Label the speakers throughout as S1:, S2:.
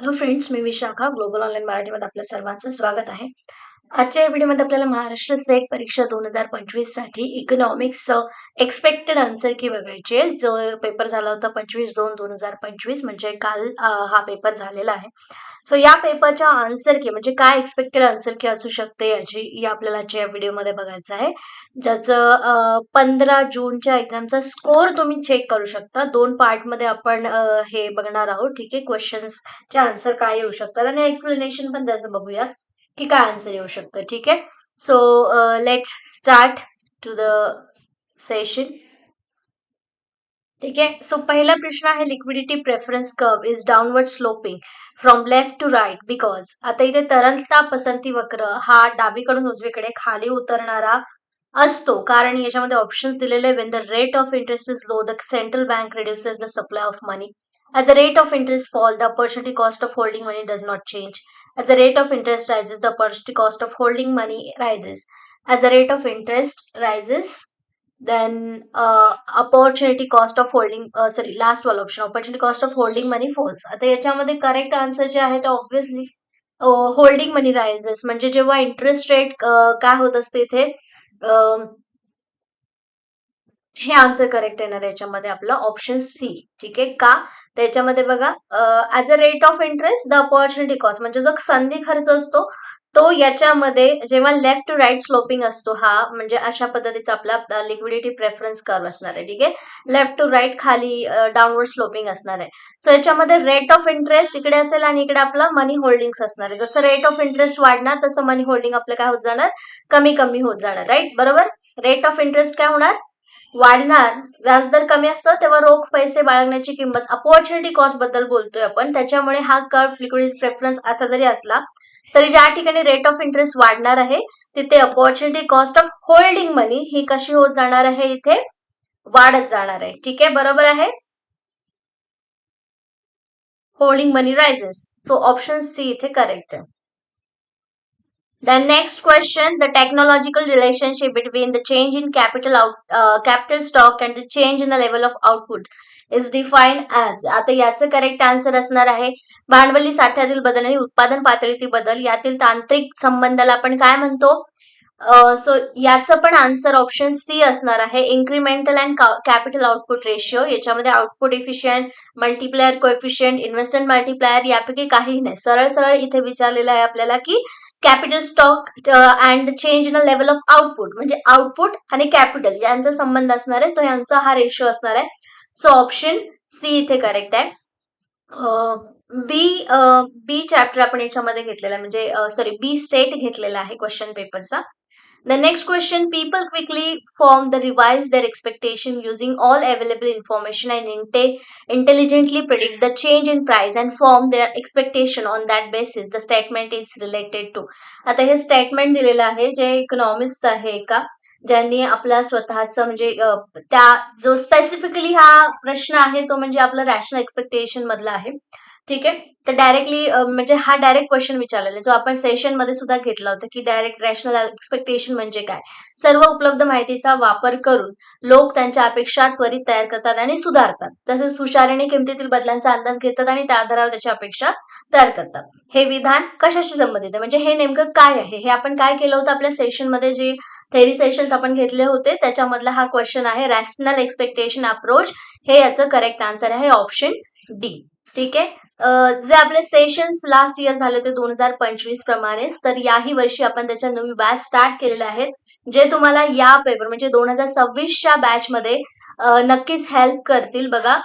S1: Hello friends मी Vishakha global online मराठीमध्ये आपल्या सर्वांचं स्वागत आहे. आजच्या या व्हिडिओमध्ये आपल्याला महाराष्ट्र सेट परीक्षा दोन हजार पंचवीससाठी इकॉनॉमिक्स एक्सपेक्टेड आन्सर की बघायचे जो पेपर झाला होता पंचवीस दोन दोन हजार पंचवीस म्हणजे काल uh, हा पेपर झालेला आहे. सो या पेपरच्या आन्सर की म्हणजे काय एक्सपेक्टेड आन्सर की असू शकते याची या आपल्याला आजच्या या व्हिडिओमध्ये बघायचं आहे. ज्याचं uh, पंधरा जूनच्या एक्झामचा स्कोर तुम्ही चेक करू शकता. दोन पार्टमध्ये आपण uh, हे बघणार आहोत. ठीक आहे? क्वेश्चन्स चे आन्सर काय येऊ शकतात. आणि एक्सप्लेनेशन पण त्याचं बघूया. की काय आन्सर येऊ शकतं ठीक आहे? So let start to the session ठीक आहे? सो पहिला प्रश्न आहे liquidity preference curve is downward sloping from left to right because आता इथे तरलता पसंती वक्र हा डावीकडून उजवीकडे खाली उतरणारा असतो. कारण याच्यामध्ये ऑप्शन्स दिलेले when the rate of interest is low the central bank reduces the supply of money at the rate of interest fall the opportunity cost of holding money does not change As the rate of interest rises, the opportunity cost of holding money rises. As the rate of interest rises, then uh, opportunity cost of holding, uh, sorry, last one option, opportunity cost of holding money falls. आता याच्यामध्ये correct answer जे आहे ते obviously holding money rises म्हणजे जेव्हा interest rate काय होत असते इथे अं, हे आन्सर करेक्ट येणार याच्यामध्ये आपलं ऑप्शन सी ठीक आहे? का? त्याच्यामध्ये बघा as a rate of interest the opportunity cost म्हणजे जो संधी खर्च असतो तो याच्यामध्ये जेव्हा लेफ्ट टू राईट स्लोपिंग असतो हा म्हणजे अशा पद्धतीचा आपला लिक्विडिटी प्रेफरन्स कर्व असणार आहे. ठीक आहे? लेफ्ट टू राईट खाली डाऊनवर्ड स्लोपिंग असणार आहे. सो याच्यामध्ये रेट ऑफ इंटरेस्ट इकडे असेल आणि इकडे आपला मनी होल्डिंग असणार आहे. जसं रेट ऑफ इंटरेस्ट वाढणार तसं मनी होल्डिंग आपलं काय होत जाणार? कमी कमी होत जाणार. राईट बरोबर? रेट ऑफ इंटरेस्ट काय होणार? वाढणार व्याजदर कमी असतं तेव्हा रोख पैसे बाळगण्याची किंमत अपॉर्च्युनिटी कॉस्टबद्दल बोलतोय आपण. त्याच्यामुळे हा कर्व लिक्विडिटी प्रेफरन्स असा जरी असला तरी ज्या ठिकाणी रेट ऑफ इंटरेस्ट वाढणार आहे तिथे opportunity cost of holding money ही कशी होत जाणार आहे इथे वाढत जाणार आहे. ठीक आहे? बरोबर आहे? Holding money rises so option C इथे करेक्ट आहे. Then next question, the technological relationship between the change in capital out, uh, capital stock and the change in the level of output is defined as आता याचं correct answer असणार आहे भांडवली साठ्यातील बदल आणि उत्पादन पातळीतील बदल यातील तांत्रिक संबंधाला आपण काय म्हणतो? सो याचं पण आन्सर ऑप्शन सी असणार आहे incremental and capital output ratio याच्यामध्ये output efficient multiplier coefficient investment multiplier यापैकी काहीही नाही. सरळ सरळ इथे विचारलेलं आहे आपल्याला की capital stock and change in a level of output म्हणजे आउटपुट आणि कॅपिटल यांचा संबंध असणार आहे. तो यांचा हा रेशो असणार आहे. सो ऑप्शन सी इथे करेक्ट आहे. बी बी चॅप्टर आपण याच्यामध्ये घेतलेला आहे. म्हणजे सॉरी बी सेट घेतलेला आहे क्वेश्चन पेपरचा The next question people quickly form the revise their expectation using all available information and inte- intelligently predict the change in price and form their expectation on that basis the statement is related to आता हे statement दिलेलं आहे जे economist आहे का ज्यांनी आपला स्वतःचा म्हणजे अ, त्या जो स्पेसिफिकली हा प्रश्न आहे तो म्हणजे आपला रॅशनल एक्सपेक्टेशन मधला आहे ठीक आहे? तर डायरेक्टली म्हणजे हा डायरेक्ट क्वेश्चन विचारलेला जो आपण सेशनमध्ये सुद्धा घेतला होता की डायरेक्ट रॅशनल एक्सपेक्टेशन म्हणजे काय? सर्व उपलब्ध माहितीचा वापर करून लोक त्यांच्या अपेक्षा त्वरित तयार करतात आणि सुधारतात. तसेच हुशारीने किमतीतील बदलांचा अंदाज घेतात आणि त्या आधारावर त्याच्या अपेक्षा तयार करतात. हे विधान कशाशी संबंधित आहे? म्हणजे हे नेमकं काय आहे? हे आपण काय केलं होतं? आपल्या सेशनमध्ये जे थेरी सेशन्स आपण घेतले होते त्याच्यामधला हा क्वेश्चन आहे रॅशनल एक्सपेक्टेशन अप्रोच हे याचं करेक्ट आन्सर आहे ऑप्शन डी ठीक आहे? जे आपले सेशन्स लास्ट इयर झाले होते दोन हजार पंचवीस प्रमाणेच तर याही वर्षी आपण त्याच्या नवी बॅच स्टार्ट केलेले आहेत जे तुम्हाला या पेपर म्हणजे दोन हजार सव्वीसच्या बॅच मध्ये नक्कीच हेल्प करतील. बघा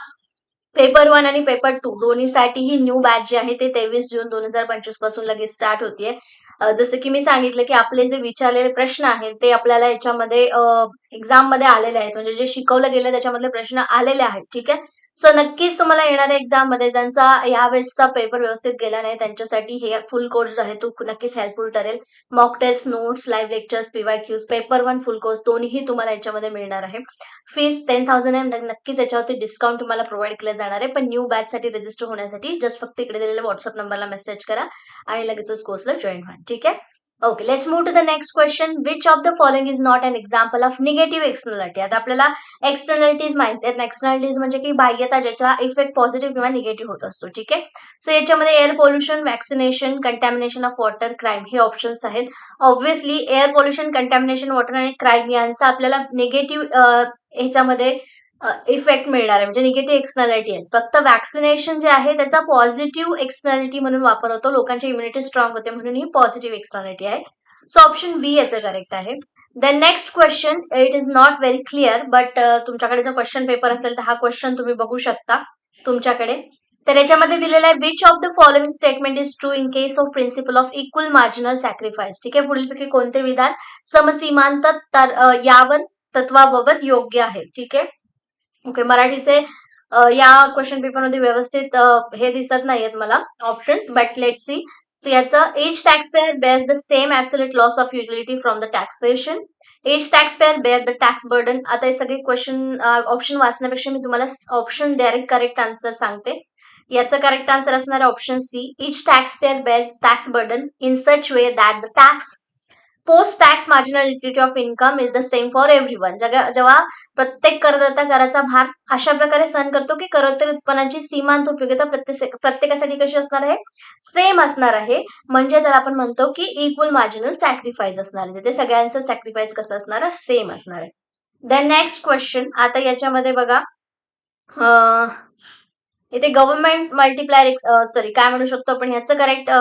S1: पेपर वन आणि पेपर टू दोन्हीसाठी ही न्यू बॅच जी आहे ते तेवीस जून दोन हजार पंचवीसपासून लगेच स्टार्ट होतीये. जसं की मी सांगितलं की आपले जे विचारलेले प्रश्न आहेत ते आपल्याला याच्यामध्ये एक्झाममध्ये आलेले आहेत. म्हणजे जे शिकवलं गेलं त्याच्यामधले प्रश्न आलेले आहेत. ठीक आहे? सो नक्कीच तुम्हाला येणाऱ्या एक्झाममध्ये ज्यांचा या वेळेसचा पेपर व्यवस्थित गेला नाही त्यांच्यासाठी हे फुल कोर्स जो आहे तो नक्कीच हेल्पफुल ठरेल. Mock test notes live lectures PYQs paper one full course दोन्ही तुम्हाला याच्यामध्ये मिळणार आहे. फीस टेन थाउजंड आहे नक्कीच याच्यावरती डिस्काउंट तुम्हाला प्रोव्हाइड केलं जाणार आहे. पण न्यू बॅच साठी रजिस्टर होण्यासाठी जस्ट फक्त इकडे दिलेल्या व्हॉट्सअप नंबरला मेसेज करा आणि लगेचच कोर्सला जॉईन व्हा. ठीक आहे? Okay let's move to the next question which of the following is not an example of negative externality आता आपल्याला एक्सटर्नलिटीज माहिती आहेत. एक्सटर्नलिटीज म्हणजे की बाह्यता ज्याचा इफेक्ट पॉझिटिव्ह किंवा निगेटिव्ह होत असतो. ठीक आहे? सो याच्यामध्ये air pollution vaccination contamination of water crime हे ऑप्शन्स आहेत. Obviously air pollution contamination water आणि क्राईम यांचा आपल्याला निगेटिव्ह ह्याच्यामध्ये इफेक्ट मिळणार आहे. म्हणजे निगेटिव्ह एक्सटर्नॅलिटी आहे. फक्त वॅक्सिनेशन जे आहे त्याचा पॉझिटिव्ह एक्सटर्नॅलिटी म्हणून वापर होतो लोकांची इम्युनिटी स्ट्रॉंग होते म्हणून ही पॉझिटिव्ह एक्सटर्नॅलिटी आहे. सो ऑप्शन बी याचं करेक्ट आहे. Then next question it is not very clear but तुमच्याकडे जर क्वेश्चन पेपर असेल तर हा क्वेश्चन तुम्ही बघू शकता तुमच्याकडे. तर याच्यामध्ये दिलेला आहे which of the following statement is true in case of principle of equal marginal sacrifice ठीक आहे? पुढीलपैकी कोणते विधान समसीमांत तर यावर तत्वाबाबत योग्य आहे. ठीक आहे? ओके मराठीचे या क्वेश्चन पेपरमध्ये व्यवस्थित हे दिसत नाहीयेत मला options but let see so याचं each taxpayer bears the same absolute loss of utility from the taxation each taxpayer bear the tax burden आता हे सगळे क्वेश्चन ऑप्शन वाचण्यापेक्षा मी तुम्हाला ऑप्शन डायरेक्ट करेक्ट आन्सर सांगते. याचं करेक्ट आन्सर असणार option C each taxpayer bears tax burden in such way that the tax post tax marginal utility of income is the same for everyone जेव्हा प्रत्येक करदाता कराचा भार अशा प्रकारे सहन करतो की करोत्तर उत्पन्नाची सीमांत उपयोगिता प्रत्येक प्रत्येकासाठी कशी असणार आहे? सेम असणार आहे. म्हणजे तर आपण म्हणतो की इक्वल मार्जिनल सॅक्रिफाईस असणार आहे. ते सगळ्यांचं सॅक्रिफाईस कसं असणार? आहे सेम असणार आहे. देन नेक्स्ट क्वेश्चन आता याच्यामध्ये बघा. इथे गव्हर्नमेंट मल्टिप्लायर सॉरी काय म्हणू शकतो आपण? ह्याचं करेक्ट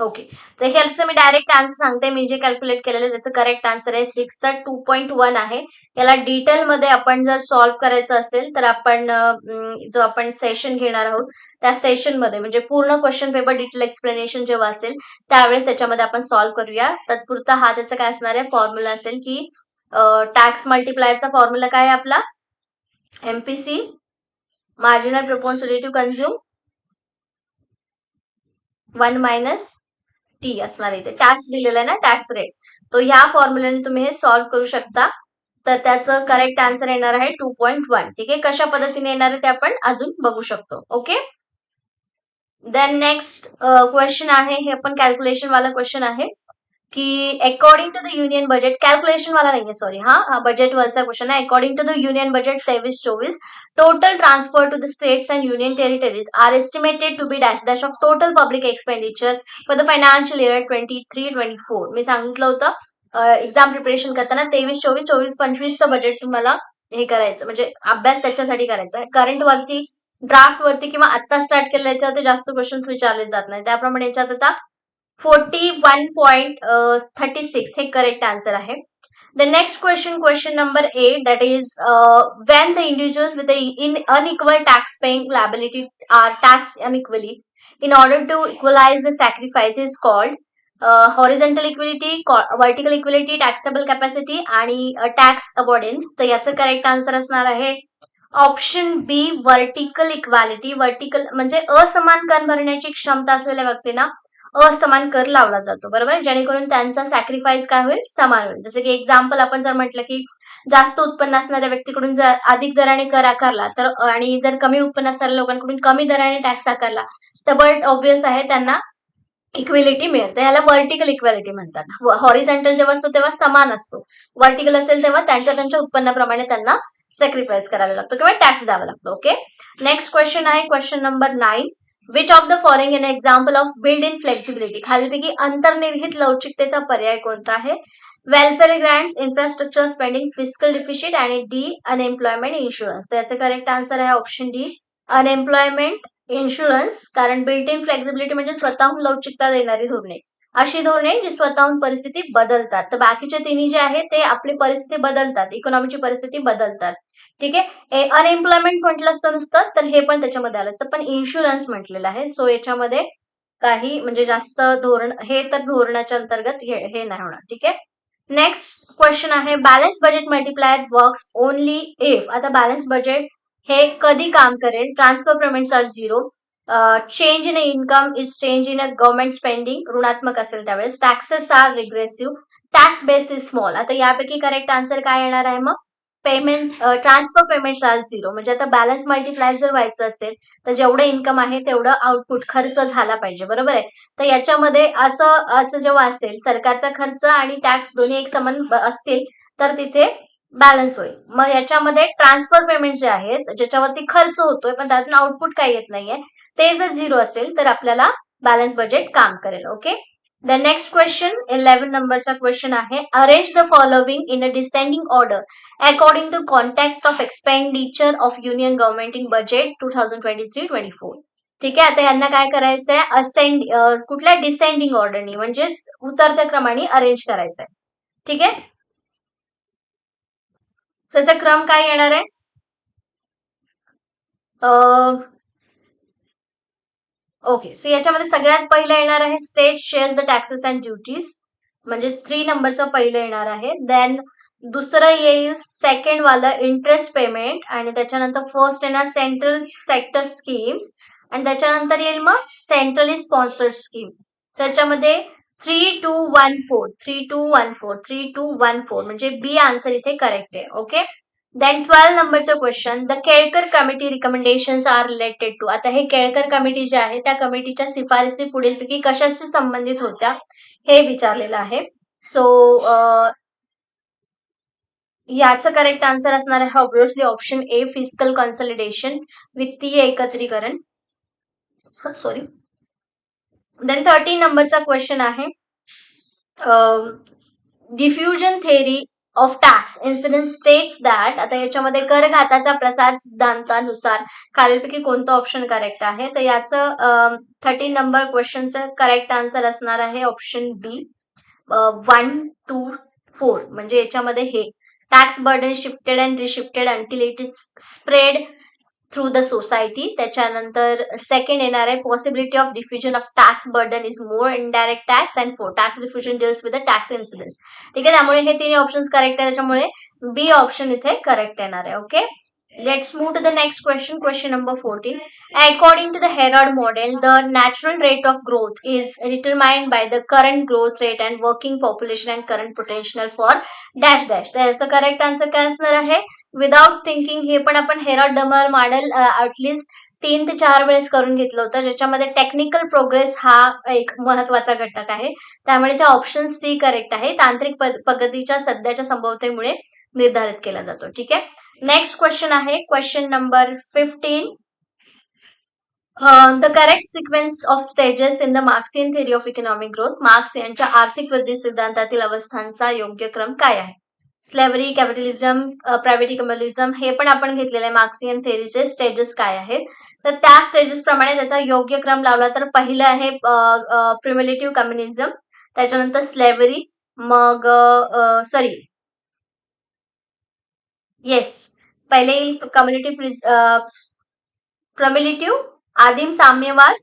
S1: ओके तर ह्याचं मी डायरेक्ट आन्सर सांगते. मी जे कॅल्क्युलेट केलेलं त्याचं करेक्ट आन्सर आहे. सिक्सचा टू पॉईंट वन आहे. याला डिटेलमध्ये आपण जर सॉल्व्ह करायचं असेल तर आपण जो आपण सेशन घेणार आहोत त्या सेशनमध्ये म्हणजे पूर्ण क्वेश्चन पेपर डिटेल एक्सप्लेनेशन जेव्हा असेल त्यावेळेस त्याच्यामध्ये आपण सॉल्व्ह करूया. तत्पुरता हा त्याचा काय असणार आहे? फॉर्म्युला असेल की टॅक्स मल्टिप्लायरचा फॉर्म्युला काय आहे आपला? MPC marginal propensity to consume one minus T असणार इथे. टॅक्स दिलेला आहे ना टॅक्स रेट तो ह्या फॉर्म्युल्याने तुम्ही हे सॉल्व्ह करू शकता. तर त्याचं करेक्ट आन्सर येणार आहे टू पॉईंट वन ठीक आहे? कशा पद्धतीने येणार आहे ते आपण अजून बघू शकतो. ओके देन नेक्स्ट क्वेश्चन आहे. हे आपण कॅल्क्युलेशन वाला क्वेश्चन आहे. की according to the union budget calculation वाला नाहीये सॉरी हा बजेट वरचा क्वेश्चन आहे. According to the union budget तेवीस चोवीस. Total transfer to the states and union territories are estimated to be dash dash of total public expenditure for the financial year 23-24 मी सांगितलं होतं exam preparation करताना तेवीस चोवीस चोवीस पंचवीसचं बजेट तुम्हाला हे करायचं म्हणजे अभ्यास त्याच्यासाठी करायचा. आहे करंट वरती ड्राफ्ट वरती किंवा आता स्टार्ट केलेल्या याच्यावरती जास्त क्वेश्चन्स विचारले जात नाही त्याप्रमाणे याच्यात आता forty one point thirty six हे करेक्ट आन्सर आहे. The next question, question number eight, that is uh, when the individuals with the in unequal tax paying liability are taxed unequally, in order to equalize the sacrifice is called uh, horizontal equality, vertical equality, taxable capacity आणि tax avoidance तर याचं correct answer असणार आहे option B vertical equality vertical म्हणजे असमान कर भरण्याची क्षमता असलेल्या व्यक्तींना असमान कर लावला जातो बरोबर? जेणेकरून त्यांचा सॅक्रिफाईस काय होईल? समान होईल. जसं की एक्झाम्पल आपण जर म्हटलं की जास्त उत्पन्न असणाऱ्या व्यक्तीकडून जर अधिक दराने कर आकारला तर आणि जर कमी उत्पन्न असणाऱ्या लोकांकडून कमी दराने टॅक्स आकारला तर बट ऑब्विस आहे त्यांना इक्वेलिटी मिळते याला व्हर्टिकल इक्वेलिटी म्हणतात. हॉरिझॉन्टल जेव्हा असतो तेव्हा समान असतो. व्हर्टिकल असेल तेव्हा त्यांच्या त्यांच्या उत्पन्नाप्रमाणे त्यांना सॅक्रिफाईस करायला लागतो किंवा टॅक्स द्यावा लागतो. ओके नेक्स्ट क्वेश्चन आहे. Question number nine which of the following in example of build in flexibility खालीपैकी अंतर्निहित लवचिकतेचा पर्याय कोणता आहे? Welfare grants infrastructure spending physical deficit आणि डी अनएम्प्लॉयमेंट इन्शुरन्स याचं करेक्ट आन्सर आहे ऑप्शन डी अनएम्प्लॉयमेंट इन्शुरन्स कारण बिल्ट इन फ्लेक्झिबिलिटी म्हणजे स्वतःहून लवचिकता देणारी धोरणे. अशी धोरणे जी स्वतःहून परिस्थिती बदलतात. तर बाकीचे तिन्ही जे आहेत ते आपली परिस्थिती बदलतात. इकॉनॉमीची परिस्थिती बदलतात. ठीक आहे? अनएम्प्लॉयमेंट म्हटलं असतं नुसतं तर हे पण त्याच्यामध्ये आलं असतं. पण इन्शुरन्स म्हटलेलं आहे. सो याच्यामध्ये काही म्हणजे जास्त धोरण हे तर धोरणाच्या अंतर्गत हे हे नाही होणार. ठीक आहे? नेक्स्ट क्वेश्चन आहे balance budget multiplier works only if आता बॅलन्स बजेट हे कधी काम करेल? Transfer payments are zero change in income is change in a government spending ऋणात्मक असेल त्यावेळेस. Taxes are regressive tax base is small आता यापैकी करेक्ट आन्सर काय येणार आहे मग? Payment transfer payment are zero म्हणजे आता बॅलन्स मल्टिप्लाय जर व्हायचं असेल तर जेवढं इन्कम आहे तेवढं आउटपुट खर्च झाला पाहिजे. बरोबर आहे? तर याच्यामध्ये असं असं जेव्हा असेल सरकारचा खर्च आणि टॅक्स दोन्ही एक समान असतील तर तिथे बॅलन्स होईल. मग याच्यामध्ये ट्रान्सफर पेमेंट जे आहेत ज्याच्यावरती खर्च होतोय पण त्यातून आउटपुट काही येत नाहीये ते जर झिरो असेल तर आपल्याला बॅलन्स बजेट काम करेल. Okay the next question eleven नंबरचा क्वेश्चन आहे. Arrange the following in a descending order according to context of expenditure of union government in budget two thousand twenty three twenty four ठीक आहे? आता यांना काय करायचंय? असेंड कुठल्या डिसेंडिंग ऑर्डरनी म्हणजे उतरत्या क्रमाने अरेंज करायचंय. ठीक आहे? त्याचा क्रम काय येणार आहे? ओके सो याच्यामध्ये सगळ्यात म्हणजे पहिलं येणार आहे state shares the taxes and duties म्हणजे थ्री नंबरचं पहिलं येणार आहे. देन दुसरं येईल सेकंड वालं इंटरेस्ट पेमेंट आणि त्याच्यानंतर फर्स्ट येणार सेंट्रल सेक्टर स्कीम्स आणि त्याच्यानंतर येईल मग सेंट्रली स्पॉन्सर्ड स्कीम त्याच्यामध्ये three two one four three two one four three two one four म्हणजे बी आन्सर इथे करेक्ट आहे. ओके देन ट्वेल्व नंबरचं question the Kelkar committee recommendation are related to आता हे केळकर कमिटी जे आहे त्या कमिटीच्या शिफारसी पुढीलपैकी कशाशी संबंधित होत्या हे विचारलेलं आहे. सो याचं करेक्ट आन्सर असणार आहे obviously option A physical consolidation वित्तीय एकत्रीकरण. सॉरी देन थर्टीन नंबरचा क्वेश्चन आहे diffusion theory of tax incident states that आता याच्यामध्ये करघाताचा प्रसार सिद्धांतानुसार खालीलपैकी कोणतं ऑप्शन करेक्ट आहे? तर याचं थर्टीन नंबर क्वेश्चनचं करेक्ट आन्सर असणार आहे option B one two four म्हणजे याच्यामध्ये हे. Tax burden shifted and reshifted until it is spread through the society त्याच्यानंतर सेकंड येणार आहे possibility of diffusion of tax burden is more indirect tax and four tax diffusion deals with the tax incidence ठीक आहे त्यामुळे हे तिन्ही option correct आहे त्याच्यामुळे बी ऑप्शन इथे करेक्ट येणार आहे okay let's move to the next question question number fourteen according to the Harrod model the natural rate of growth is determined by the current growth rate and working population and current potential for dash dash तर याचं correct answer काय असणार आहे? Without thinking हे पण आपण हेरॉड डमर model at least तीन ते चार वेळेस करून घेतलं होतं. ज्याच्यामध्ये टेक्निकल प्रोग्रेस हा एक महत्त्वाचा घटक आहे. त्यामुळे ते ऑप्शन सी करेक्ट आहे. तांत्रिक प्रगतीच्या सध्याच्या संभवतेमुळे निर्धारित केला जातो. ठीक आहे? नेक्स्ट क्वेश्चन आहे. Question number fifteen the correct sequence of stages in the Marxian theory of economic growth Marx यांच्या आर्थिक वृद्धी सिद्धांतातील अवस्थांचा योग्य क्रम काय आहे? स्लेव्हरी कॅपिटलिझम प्रायव्हेट कम्युनिझम हे पण आपण घेतलेले आहे. मार्क्सियन थेरीचे स्टेजेस काय आहेत? तर त्या स्टेजेस प्रमाणे त्याचा योग्य क्रम लावला तर पहिलं आहे प्रिम्युलेटिव्ह कम्युनिझम त्याच्यानंतर स्लेव्हरी मग सॉरी. येस पहिले येईल कम्युनिटी प्रमिलिटिव्ह आदिम साम्यवाद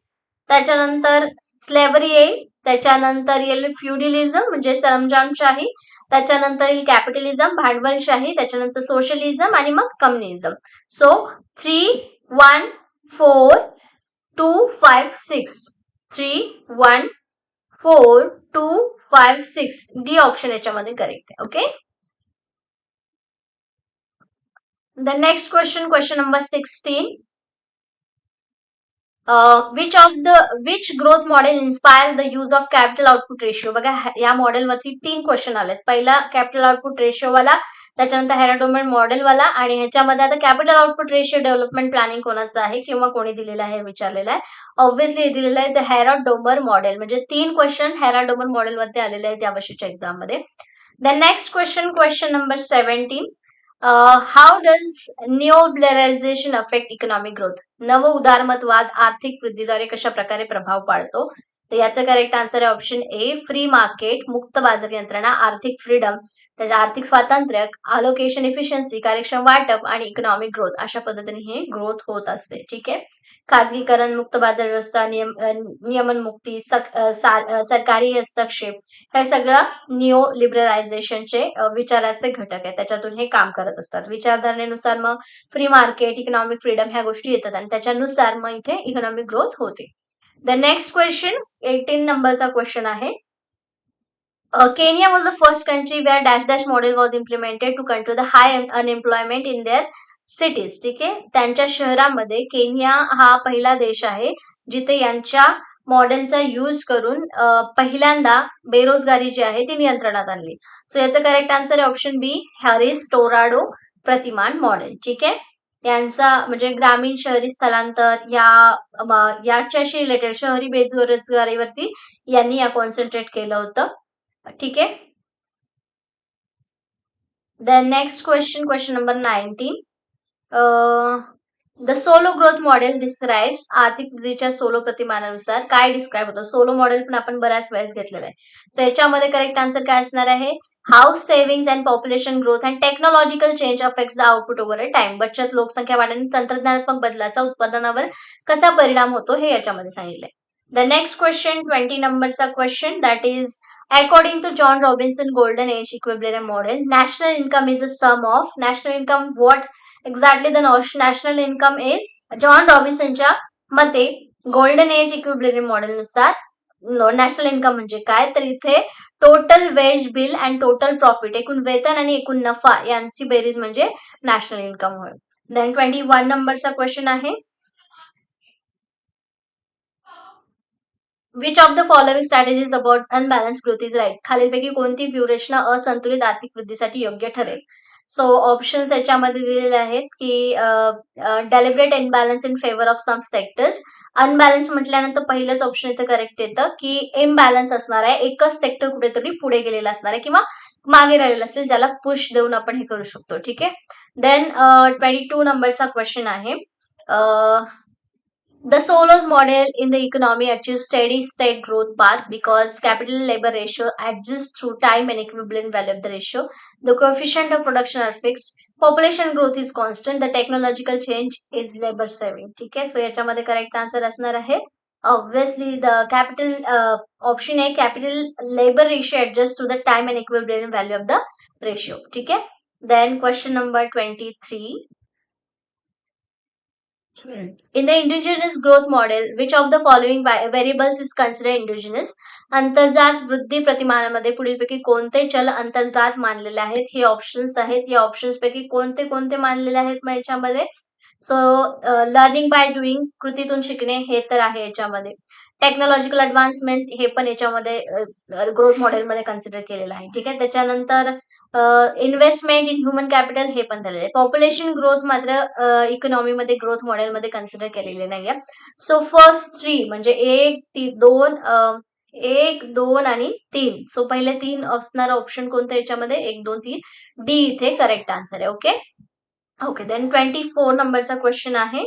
S1: त्याच्यानंतर स्लेव्हरी येईल त्याच्यानंतर येईल फ्युडिलिझम म्हणजे सरमजामशाही त्याच्यानंतर येईल कॅपिटलिझम भांडवलशाही त्याच्यानंतर सोशलिझम आणि मग communism so three one four two five six three one four two five six D option याच्यामध्ये करेक्ट आहे okay the next question question number sixteen which of the which growth model inspire the use of capital output ratio बघा या मॉडेलवरती तीन question आलेत. पहिला capital output ratio वाला त्याच्यानंतर हेराडोमेंट model वाला आणि ह्याच्यामध्ये आता capital output ratio development planning कोणाचं आहे किंवा कोणी दिलेलं आहे विचारलेलं आहे. ऑब्व्हियसली दिलेलं आहे द हेरा डोमर मॉडेल म्हणजे तीन क्वेश्चन हेरा डोमर मॉडेलवरती आलेले आहेत या वर्षीच्या एक्झाममध्ये. The next question question number seventeen how does new liberalisation affect economic growth नव उदारमतवाद आर्थिक वृद्धीद्वारे कशा प्रकारे प्रभाव पाडतो? तर याचं करेक्ट आन्सर आहे ऑप्शन ए फ्री मार्केट मुक्त बाजार यंत्रणा आर्थिक फ्रीडम त्याच्या आर्थिक स्वातंत्र्य अलोकेशन इफिशियन्सी कार्यक्षम वाटप आणि इकॉनॉमिक ग्रोथ अशा पद्धतीने हे ग्रोथ होत असते. ठीक आहे? खाजगीकरण मुक्त बाजार व्यवस्था नियम नियमन मुक्ती सरकारी हस्तक्षेप हे सगळं निओ लिबरलायझेशनचे विचाराचे घटक आहे त्याच्यातून हे काम करत असतात. विचारधारणेनुसार मग फ्री मार्केट इकॉनॉमिक फ्रीडम ह्या गोष्टी येतात आणि त्याच्यानुसार मग इथे इकॉनॉमिक ग्रोथ होते. द नेक्स्ट क्वेश्चन एटीन नंबरचा क्वेश्चन आहे. Uh, Kenya was the first country where dash dash model was implemented to control the high un- unemployment in their cities ठीक आहे? त्यांच्या शहरामध्ये केनिया हा पहिला देश आहे जिथे यांच्या मॉडेलचा यूज करून पहिल्यांदा बेरोजगारी जी आहे ती नियंत्रणात आणली. सो याचं करेक्ट आन्सर आहे ऑप्शन बी हॅरिस टोराडो प्रतिमान मॉडेल ठीक आहे? यांचा म्हणजे ग्रामीण शहरी स्थलांतर या याच्याशी रिलेटेड शहरी बेरोजगारीवरती यांनी या कॉन्सन्ट्रेट केलं होतं ठीक आहे? Then next question, question number 19. The Solow growth model model आर्थिक वृद्धीच्या सोलो प्रतिमानानुसार काय डिस्क्राईब होतं? सोलो मॉडेल पण आपण बऱ्याच वेळेस घेतलेलं आहे. सो याच्यामध्ये करेक्ट आन्सर काय असणार आहे? House savings and population growth and technological change affect the output over a time बचत लोकसंख्या वाढ तंत्रज्ञानात्मक बदलाचा उत्पादनावर कसा परिणाम होतो हे याच्यामध्ये सांगितलंय. द नेक्स्ट क्वेश्चन ट्वेंटी नंबरचा question that is according to John Robinson golden age Equilibrium model national income is a sum of national income what exactly the national income is John रॉबिसनच्या मते गोल्डन एज इक्विब्लिरियम मॉडेल नुसार national income म्हणजे काय? तर इथे total wage bill and total profit एकूण वेतन आणि एकूण नफा यांची बेरीज म्हणजे नॅशनल इन्कम होय. देन ट्वेंटी वन नंबरचा क्वेश्चन आहे. Which of the following strategies about unbalance growth is right खालीलपैकी कोणती व्यूहरचना असंतुलित आर्थिक वृद्धीसाठी योग्य ठरेल? सो ऑप्शन्स याच्यामध्ये दिलेले आहेत की deliberate imbalance in favour of some sectors unbalance म्हटल्यानंतर पहिलंच ऑप्शन इथं करेक्ट येतं की इम्बॅलन्स असणार आहे. एकच सेक्टर कुठेतरी पुढे गेलेला असणार आहे किंवा मागे राहिलेला असेल ज्याला पुश देऊन आपण हे करू शकतो. ठीक आहे? देन ट्वेंटी टू नंबरचा क्वेश्चन आहे. The Solos model in the economy achieves steady state growth path because capital labor ratio adjusts through time and equivalent value of the ratio. The coefficient of production are fixed. Population growth is constant. The technological change is labor saving. ठीक आहे so याच्यामध्ये correct answer असणार आहे obviously the capital option आहे capital labour ratio adjust to the time and equilibrium value of the ratio ठीक आहे then question number twenty three In the indigenous growth model, which of the following variables is considered indigenous? अंतर्जात वृद्धी प्रतिमानामध्ये पुढीलपैकी कोणते चल अंतर्जात मानलेले आहेत? हे ऑप्शन्स आहेत. या ऑप्शन्स पैकी कोणते कोणते मानलेले आहेत मग याच्यामध्ये? सो लर्निंग बाय डुईंग कृतीतून शिकणे हे तर आहे याच्यामध्ये. टेक्नॉलॉजिकल अडव्हान्समेंट हे पण याच्यामध्ये ग्रोथ मॉडेलमध्ये कन्सिडर केलेलं आहे. ठीक आहे? त्याच्यानंतर इन्व्हेस्टमेंट इन ह्युमन कॅपिटल हे पण झालेलं आहे. पॉप्युलेशन ग्रोथ मात्र इकॉनॉमीमध्ये ग्रोथ मॉडेलमध्ये कन्सिडर केलेले नाहीये. सो फर्स्ट थ्री म्हणजे एक ती दोन एक दोन आणि तीन. सो पहिले तीन असणारा ऑप्शन कोणतं याच्यामध्ये? एक दोन तीन. डी इथे करेक्ट आन्सर आहे. Okay okay then twenty four नंबरचा क्वेश्चन आहे.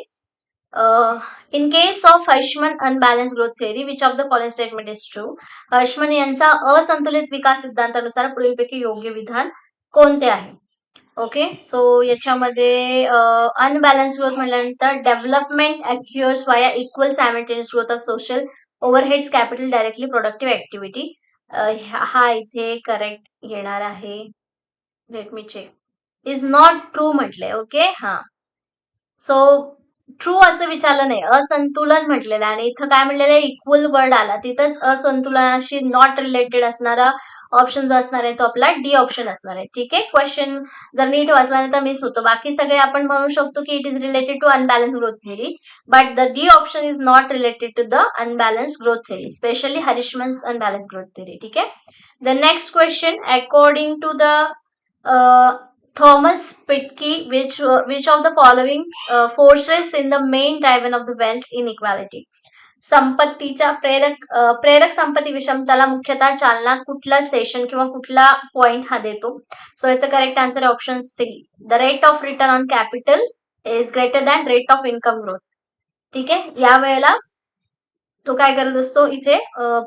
S1: In case of Hirschman unbalance growth theory, which of the following statement is true Hirschman यांचा असंतुलित विकास सिद्धांतानुसार पुढीलपैकी योग्य विधान कोणते आहे? ओके सो याच्यामध्ये अनबॅलन्स ग्रोथ म्हटल्यानंतर development occurs via equal simultaneous growth of social overheads capital directly productive activity हा इथे करेक्ट येणार आहे. Let me check is not true म्हटलंय ओके हा. सो ट्रू असं विचारलं नाही. असंतुलन म्हटलेलं आणि इथं काय म्हटलेलं आहे? इक्वल वर्ड आला. तिथंच असंतुलनाशी नॉट रिलेटेड असणारा ऑप्शन जो असणार आहे. तो आपला डी ऑप्शन असणार आहे. ठीक आहे? क्वेश्चन जर नीट वाचला नाही तर मिस होतो. बाकी सगळे आपण म्हणू शकतो की it is related to unbalance growth theory but the D option is not related to the unbalance growth theory specially Hirschman's unbalance growth theory ठीक आहे? The next question according to the Thomas Pitke, which uh, which of the following uh, forces in the main driven of the wealth inequality? संपत्तीच्या प्रेरक प्रेरक संपत्ती विषमताला मुख्यतः चालना कुठला session किंवा कुठला पॉइंट हा देतो सो याचं करेक्ट आन्सर आहे option C the rate of return on capital is greater than rate of income growth ठीक आहे या वेळेला तो काय करत असतो? इथे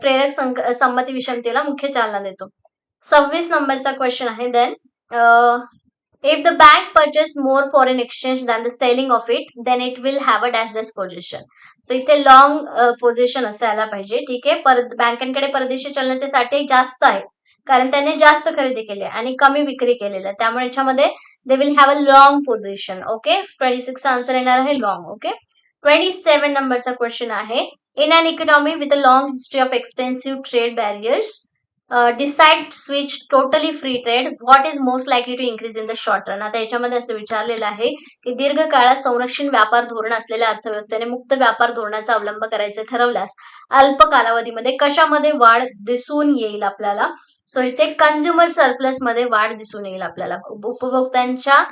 S1: प्रेरक संमती विषमतेला मुख्य चालना देतो. सव्वीस नंबरचा क्वेश्चन आहे. Then if the bank purchase more foreign exchange than the selling of it then it will have a dash dash position so इथे लॉंग पोझिशन असायला पाहिजे ठीक आहे? परत बँकांकडे परदेशी चलनाचे साठे जास्त आहे. कारण त्यांनी जास्त खरेदी केली आहे आणि कमी विक्री केलेलं आहे. त्यामुळे याच्यामध्ये they will have a long position okay twenty six answer येणार आहे लॉंग ओके ट्वेंटी सेवन नंबरचा क्वेश्चन आहे. In an economy with a long history of extensive trade barriers decide switch totally free trade what is most likely to increase in the short run आता याच्यामध्ये असं विचारलेलं आहे की दीर्घकाळात संरक्षण व्यापार धोरण असलेल्या अर्थव्यवस्थेने मुक्त व्यापार धोरणाचा अवलंब करायचे ठरवल्यास अल्प कालावधीमध्ये कशामध्ये वाढ दिसून येईल आपल्याला? सो इथे कन्झ्युमर सरप्लसमध्ये वाढ दिसून येईल आपल्याला. उपभोक्त्यांच्या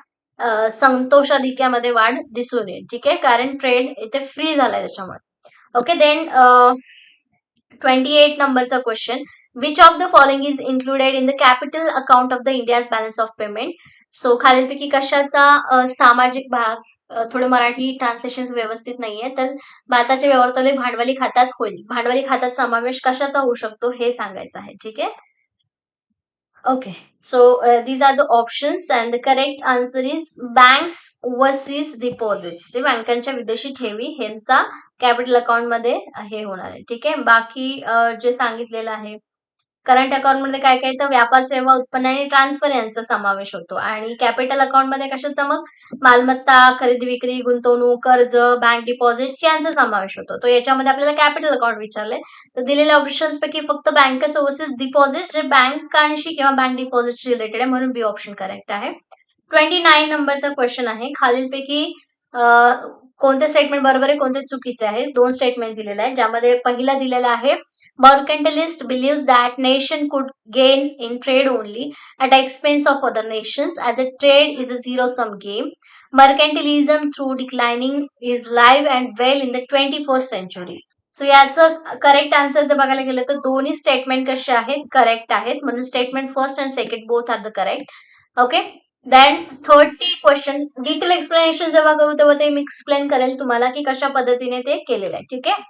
S1: संतोषाधिक्यामध्ये वाढ दिसून येईल. ठीक आहे? कारण ट्रेड इथे फ्री झालाय त्याच्यामुळे. ओके देन ट्वेंटी एट नंबरचा question which of the following is included in the capital account of the India's balance of payment so खालीलपैकी कशाचा सामाजिक भाग थोडं मराठी ट्रान्सलेशन व्यवस्थित नाहीये तर भारताच्या व्यवहारातले भांडवली खात्यात होईल. भांडवली खात्यात समावेश कशाचा होऊ शकतो हे सांगायचं आहे ठीक आहे? Okay so these are the options and the correct answer is banks overseas deposits ते बँकांच्या विदेशी ठेवी ह्यांचा कॅपिटल अकाउंटमध्ये हे होणार आहे ठीक आहे? बाकी जे सांगितलेलं आहे करंट अकाउंटमध्ये काय काय तर व्यापार सेवा उत्पन्न आणि ट्रान्सफर यांचा समावेश होतो. आणि कॅपिटल अकाउंटमध्ये कशाचा मग मालमत्ता खरेदी विक्री गुंतवणूक कर्ज बँक डिपॉझिट यांचा समावेश होतो. तो याच्यामध्ये आपल्याला कॅपिटल अकाउंट विचारले तर दिलेल्या ऑप्शन्स पैकी फक्त बँक सर्व्हिसेस डिपॉझिट जे बँकांशी किंवा बँक डिपॉझिटशी रिलेटेड आहे म्हणून बी ऑप्शन करेक्ट आहे. ट्वेंटी नाईन नंबरचा क्वेश्चन आहे. खालीलपैकी कोणते स्टेटमेंट बरोबर आहे कोणते चुकीचे आहे? दोन स्टेटमेंट दिलेले आहे ज्यामध्ये पहिला दिलेला आहे Mercantilist believes that nation could gain in trade only at the expense of other nations as a trade is a zero-sum game. Mercantilism through declining is live and well in the 21st century. So याचं correct answer जर बघायला गेलं तर दोन्ही statement कसे आहेत correct आहेत म्हणून statement first and second both are the correct okay then thirty question detail explanation जेव्हा करू तेव्हा ते मी एक्सप्लेन करेल तुम्हाला की कशा पद्धतीने ते केलेलं आहे ठीक आहे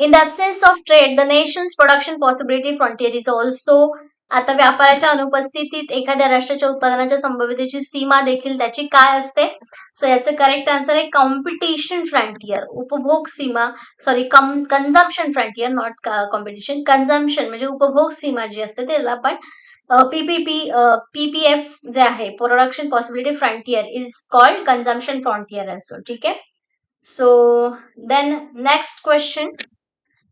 S1: in the absence of trade the nation's production possibility frontier is also आता व्यापाराच्या अनुपस्थितीत एखाद्या राष्ट्राच्या उत्पादनाच्या संभाव्यतेची सीमा देखील त्याची काय असते? सो याचं करेक्ट आन्सर आहे कॉम्पिटिशन फ्रंटियर उपभोग सीमा sorry come consumption frontier not competition consumption म्हणजे उपभोग सीमा जी असते त्याला आपण पीपीपी पीपीएफ जे आहे production possibility frontier is called consumption frontier असो ठीक आहे? So then next question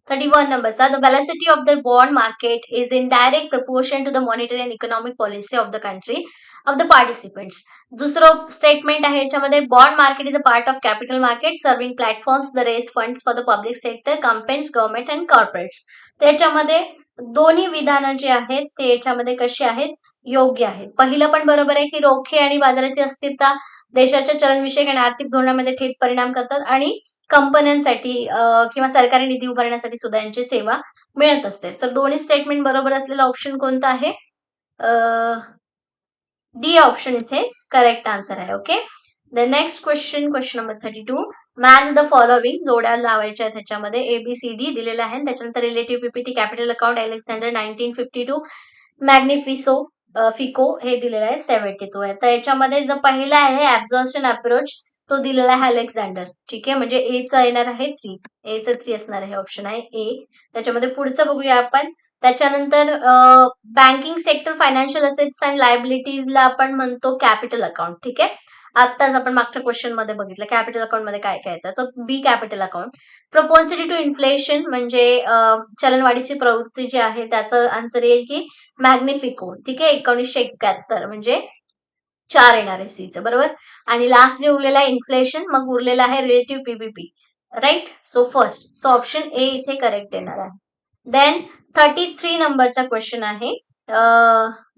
S1: 31 number sir the velocity of the bond market is in direct proportion to the monetary and economic policy of the country of the participants. दुसरं statement आहे याच्यामध्ये bond market is a part of capital market serving platforms the raise funds for the public sector companies government and corporates त्याच्यामध्ये दोन्ही विधानं जे आहेत ते याच्यामध्ये कशी आहेत? योग्य आहेत. पहिलं पण बरोबर आहे की रोखे आणि बाजाराची अस्थिरता देशाच्या चलनविषयक आणि आर्थिक धोरणामध्ये थेट परिणाम करतात आणि कंपन्यांसाठी किंवा सरकारी निधी उभारण्यासाठी सुद्धा यांची सेवा मिळत असते. तर दोन्ही स्टेटमेंट बरोबर असलेला ऑप्शन कोणता आहे? डी ऑप्शन इथे करेक्ट आन्सर आहे okay the next question question number thirty two match the following जोड्या लावायच्या आहेत त्याच्यामध्ये एबीसीडी दिलेलं आहे. त्याच्यानंतर relative PPT capital account Alexander nineteen fifty two मॅग्निफिसो फिको हे दिलेलं आहे सेव्हन्टी टू आहे. तर याच्यामध्ये जो पहिला आहे ऍब्झॉर्शन अप्रोच तो दिलेला आहे अलेक्झांडर. ठीक आहे? म्हणजे एचा येणार आहे थ्री एचं थ्री असणार आहे ऑप्शन आहे ए त्याच्यामध्ये पुढचं बघूया आपण. त्याच्यानंतर banking sector financial assets and लायबिलिटीजला आपण म्हणतो कॅपिटल अकाउंट ठीक आहे? आत्ताच आपण मागच्या क्वेश्चनमध्ये बघितलं. कॅपिटल अकाउंटमध्ये काय काय येतं? तर B capital account propensity to inflation म्हणजे चलनवाढीची प्रवृत्ती जी आहे त्याचं आन्सर येईल की मॅग्निफिको ठीक आहे? एकोणीसशे एकाहत्तर म्हणजे चार येणार आहे सीचं बरोबर? आणि लास्ट जे उरलेला आहे इन्फ्लेशन मग उरलेला आहे relative PBP right so first so option A इथे करेक्ट येणार आहे. देन थर्टी थ्री नंबरचा क्वेश्चन आहे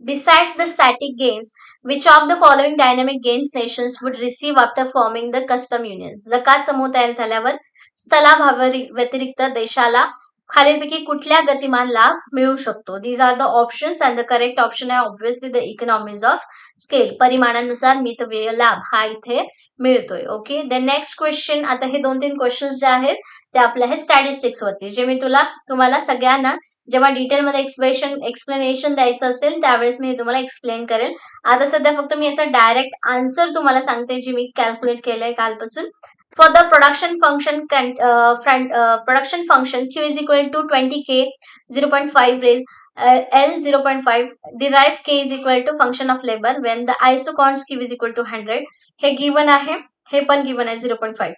S1: besides the static gains which of the following dynamic gains nations would receive after forming the custom union जकात समूह तयार झाल्यावर स्थलाभावा व्यतिरिक्त देशाला खालीलपैकी कुठल्या गतिमान लाभ मिळू शकतो? These are the options and the correct option आहे obviously the economies of scale परिमाणानुसार मितव्यय लाभ हा इथे मिळतोय. ओके द नेक्स्ट क्वेश्चन आता हे दोन तीन क्वेश्चन्स जे आहेत ते आपले आहेत स्टॅटिस्टिक्स वरती. जे मी तुला तुम्हाला सगळ्यांना जेव्हा डिटेलमध्ये एक्सप्रेशन एक्सप्लेनेशन द्यायचं असेल त्यावेळेस मी तुम्हाला एक्सप्लेन करेल. आता सध्या फक्त मी याचा डायरेक्ट आन्सर तुम्हाला सांगते जे मी कॅल्क्युलेट केलंय कालपासून. For the production function, can, uh, front, uh, production function Q is equal to 20k 0.5 raise uh, L 0.5 derive K is equal to function of labor when the isocons Q is equal to 100 हे given आहे हे पण given आहे 0.5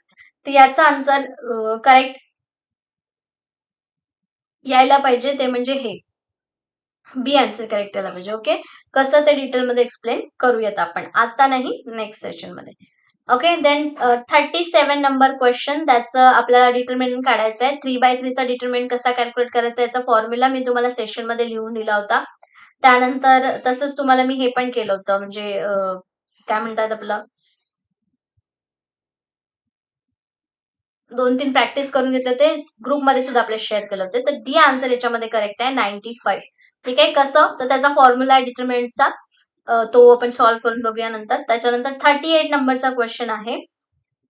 S1: तर याचा answer correct यायला पाहिजे ते म्हणजे हे बी आन्सर करेक्ट यायला पाहिजे ओके कसं ते डिटेलमध्ये एक्सप्लेन करूयात आपण आता नाही नेक्स्ट सेशनमध्ये okay then thirty seven number question त्याचं आपल्याला डिटर्मिनंट काढायचं आहे. थ्री बाय थ्रीचा डिटर्मिनंट कसा कॅल्क्युलेट करायचा याचा फॉर्म्युला मी तुम्हाला सेशनमध्ये लिहून दिला होता. त्यानंतर तसंच तुम्हाला मी हे पण केलं होतं म्हणजे काय म्हणतात आपलं? दोन तीन प्रॅक्टिस करून घेतले होते. ग्रुपमध्ये सुद्धा आपले शेअर केले होते. तर डी आन्सर याच्यामध्ये करेक्ट आहे नाईन्टी फाईव्ह ठीक आहे कसं? तर त्याचा फॉर्म्युला आहे डिटर्मिनंटचा तो आपण सॉल्व्ह करून बघूया नंतर. त्याच्यानंतर थर्टी एट नंबरचा क्वेश्चन आहे.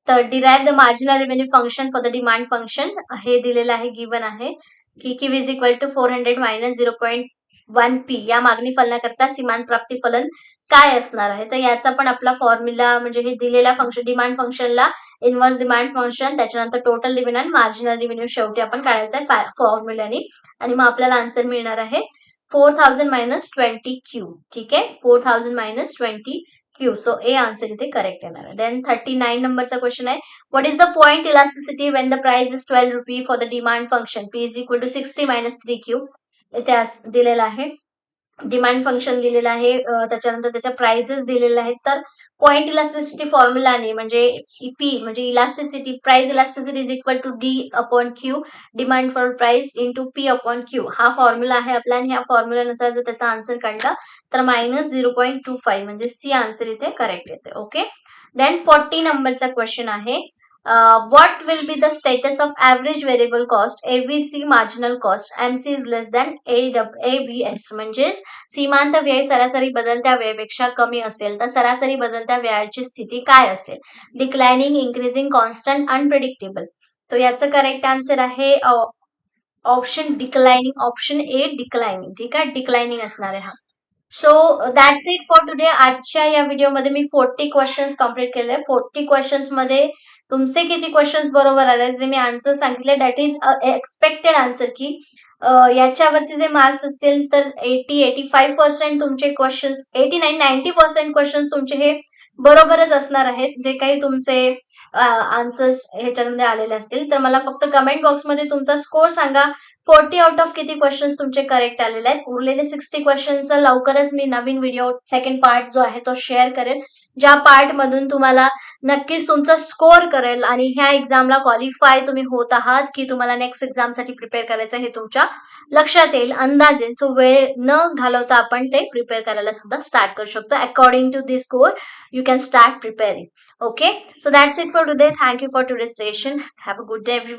S1: तर derive the marginal revenue function for the demand function हे दिलेलं आहे गिवन आहे. की Q is equal to four hundred minus zero point one P या मागणी फलनाकरता सीमान प्राप्ती फलन काय असणार आहे? तर याचा पण आपला फॉर्म्युला म्हणजे हे दिलेल्या फंक्शन डिमांड फंक्शनला इनवर्स डिमांड फंक्शन त्याच्यानंतर टोटल रिव्हेन्यू आणि मार्जिनल रिव्हेन्यू शेवटी आपण काढायचं आहे फॉर्म्युल्याने आणि मग आपल्याला आन्सर मिळणार आहे. Four thousand minus twenty Q ठीक आहे? Four thousand minus twenty Q so A answer इथे करेक्ट येणार आहे. देन थर्टी नाईन नंबरचा क्वेश्चन आहे. What is the point elasticity when the price is twelve rupee for the demand function P is equal to sixty minus three Q इथे अस- दिलेलं आहे. Demand function दिलेलं आहे त्याच्यानंतर त्याच्या प्राइजेस दिलेले आहेत. तर पॉइंट इलास्टिसिटी फॉर्म्युलाने म्हणजे पी म्हणजे elasticity price elasticity is equal to D upon Q demand for price into P upon Q हा फॉर्म्युला आहे आपला आणि ह्या फॉर्म्युलानुसार जर त्याचा आन्सर काढला तर minus zero point two five म्हणजे सी आन्सर इथे करेक्ट येते. ओके देन फोर्टी नंबरचा क्वेश्चन आहे. Uh, will be the status of average average cost cost? Marginal cost MC MC less than than डब म्हणजेच सीमांत व्यय सरासरी बदलत्या व्ययापेक्षा कमी असेल तर सरासरी बदलत्या व्ययाची स्थिती काय असेल? डिक्लायनिंग इन्क्रीजिंग कॉन्स्टंट अनप्रिडिक्टेबल तो याचं करेक्ट आन्सर आहे option declining option A declining ठीक आहे? डिक्लायनिंग असणार आहे हा. So that's it for today आजच्या या व्हिडिओमध्ये मी फोर्टी क्वेश्चन्स कंप्लीट केले. फोर्टी क्वेश्चन्समध्ये तुमचे किती क्वेश्चन्स बरोबर आले? जे मी आन्सर सांगितले दॅट इज एक्सपेक्टेड आन्सर की uh, याच्यावरती जे मार्क्स असतील तर एटी एटी फाईव्ह पर्सेंट तुमचे questions eighty nine ninety percent questions तुमचे हे बरोबरच असणार आहेत. जे काही तुमचे uh, आन्सर्स ह्याच्यामध्ये आलेले असतील. तर मला फक्त कमेंट बॉक्समध्ये तुमचा स्कोर सांगा. फोर्टी आउट ऑफ किती क्वेश्चन्स तुमचे करेक्ट आलेले आहेत? उरलेले सिक्स्टी क्वेश्चनचा लवकरच मी नवीन व्हिडिओ सेकंड पार्ट जो आहे तो शेअर करेल. ज्या पार्ट मधून तुम्हाला नक्कीच तुमचा स्कोर करेल आणि ह्या एक्झामला क्वालिफाय तुम्ही होत आहात की तुम्हाला नेक्स्ट एक्झामसाठी प्रिपेअर करायचं हे तुमच्या लक्षात येईल अंदाज येईल. सो वेळ न घालवता आपण ते प्रिपेअर करायला सुद्धा स्टार्ट करू शकतो. According to this score you can start preparing okay so that's it for today. Thank for today session have a good day every